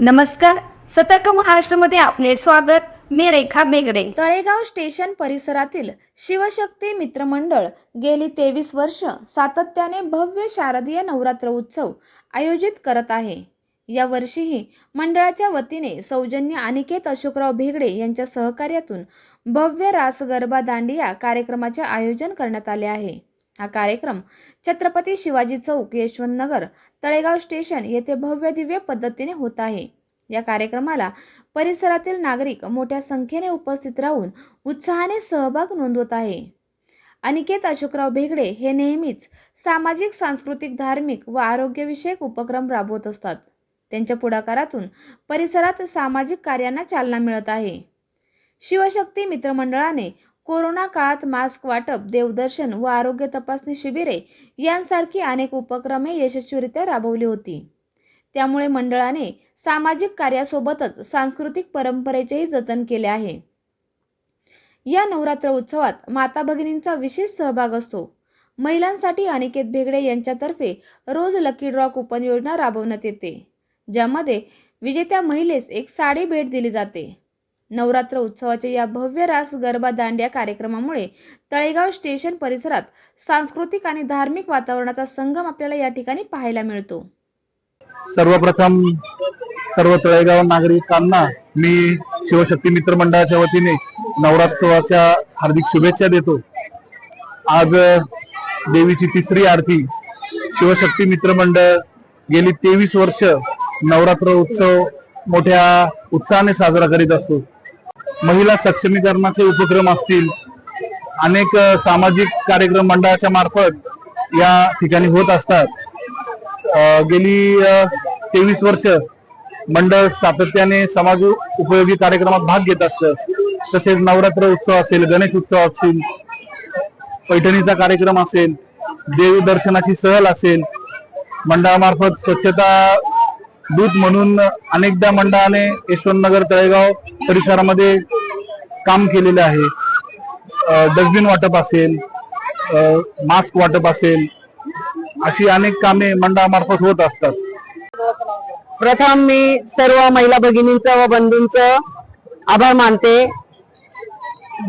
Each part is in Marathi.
नमस्कार सतर्क महाराष्ट्रामध्ये आपले स्वागत. मी रेखा बेगडे. तळेगाव स्टेशन परिसरातील शिवशक्ती मित्रमंडळ गेली तेवीस वर्ष सातत्याने भव्य शारदीय नवरात्र उत्सव आयोजित करत आहे. या वर्षीही मंडळाच्या वतीने सौजन्य अनिकेत अशोकराव भेगडे यांच्या सहकार्यातून भव्य रासगरबा दांडिया कार्यक्रमाचे आयोजन करण्यात आले आहे. हा कार्यक्रम छत्रपती शिवाजी चौक यशवंतनगर तळेगाव स्टेशन येथे भव्य दिव्य पद्धतीने होत आहे. या कार्यक्रमाला परिसरातील नागरिक मोठ्या संख्येने उपस्थित राहून उत्साहाने सहभाग नोंदवत आहे. अनिकेत अशोकराव भेगडे हे नेहमीच सामाजिक सांस्कृतिक धार्मिक व आरोग्यविषयक उपक्रम राबवत असतात. त्यांच्या पुढाकारातून परिसरात सामाजिक कार्यांना चालना मिळत आहे. शिवशक्ती मित्रमंडळाने कोरोना काळात मास्क वाटप देवदर्शन व आरोग्य तपासणी शिबिरे यांसारखी अनेक उपक्रमे यशस्वीरित्या राबवली होती. त्यामुळे मंडळाने सामाजिक कार्यासोबतच सांस्कृतिक परंपरेचेही जतन केले आहे. या नवरात्र उत्सवात माता भगिनींचा विशेष सहभाग असतो. महिलांसाठी अनिकेत भेगडे यांच्यातर्फे रोज लकी ड्रॉ कुपन योजना राबवण्यात येते ज्यामध्ये विजेत्या महिलेस एक साडी भेट दिली जाते. नवरात्र उत्सवाच्या या भव्य रास गरबा दांडिया कार्यक्रमामुळे तळेगाव स्टेशन परिसरात सांस्कृतिक आणि धार्मिक वातावरणाचा संगम आपल्याला या ठिकाणी पाहायला मिळतो. सर्वप्रथम सर्व तळेगाव नागरिकांना मी शिवशक्ती मित्र मंडळाच्या वतीने नवरात्रोत्सवाच्या हार्दिक शुभेच्छा देतो. आज देवीची तिसरी आरती शिवशक्ती मित्र मंडळ गेली तेवीस वर्ष नवरात्र उत्सव मोठ्या उत्साहाने साजरा करीत असतो. महिला सक्षमीकरणाचे उपक्रम असतील अनेक सामाजिक कार्यक्रम मंडळाच्या मार्फत या ठिकाणी होत असतात. गेली तेवीस वर्ष मंडळ सातत्याने समाज उपयोगी कार्यक्रमात भाग घेत असतं. तसेच नवरात्र उत्सव असेल गणेश उत्सव असेल पैठणीचा कार्यक्रम असेल देवी दर्शनाची सहल असेल मंडळामार्फत स्वच्छता दूत म्हणून अनेकदा मंडळाने यशवंतनगर तळेगाव परिसरामध्ये काम केलेले आहे. डस्टबिन वाटप असेल मास्क वाटप असेल अशी अनेक कामे मंडळामार्फत होत असतात. प्रथम मी सर्व महिला भगिनींचं व बंधूंचं आभार मानते.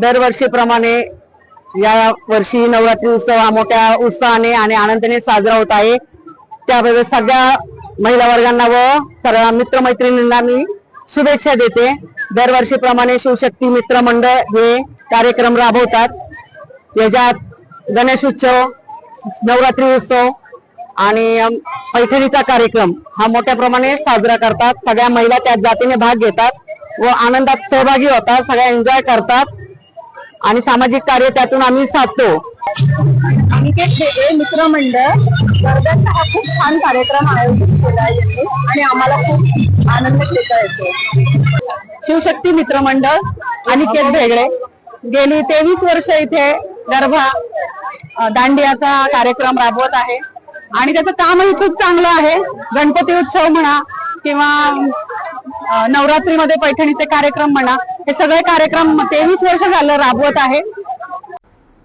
दरवर्षीप्रमाणे या वर्षी नवरात्री उत्सव हा मोठ्या उत्साहाने आणि आनंदाने साजरा होत आहे. त्याबद्दल सगळ्या महिला वर्गांना व सर्व मित्रमैत्रिणींना मी शुभेच्छा देते. दरवर्षीप्रमाणे शिवशक्ती मित्र मंडळ हे कार्यक्रम राबवतात. याच्यात गणेश उत्सव नवरात्री उत्सव आणि पैठणीचा कार्यक्रम हा मोठ्या प्रमाणे साजरा करतात. सगळ्या महिला त्या जातीने भाग घेतात व आनंदात सहभागी होतात सगळ्या एन्जॉय करतात. आणि सामाजिक कार्य त्यातून आम्ही साधतो. अनिकेत वेगळे मित्रमंडळ. हा खूप छान कार्यक्रम आयोजित केला आणि आम्हाला खूप आनंद घेता येतो. शिवशक्ती मित्रमंडळ अनिकेत भेगडे. गेली तेवीस वर्ष इथे गरभा दांडियाचा कार्यक्रम राबवत आहे. आणि त्याचं कामही खूप चांगलं आहे. गणपती उत्सव म्हणा किंवा नवरात्रीमध्ये पैठणीचे कार्यक्रम म्हणा हे सगळे कार्यक्रम तेवीस वर्ष झालं राबवत आहे.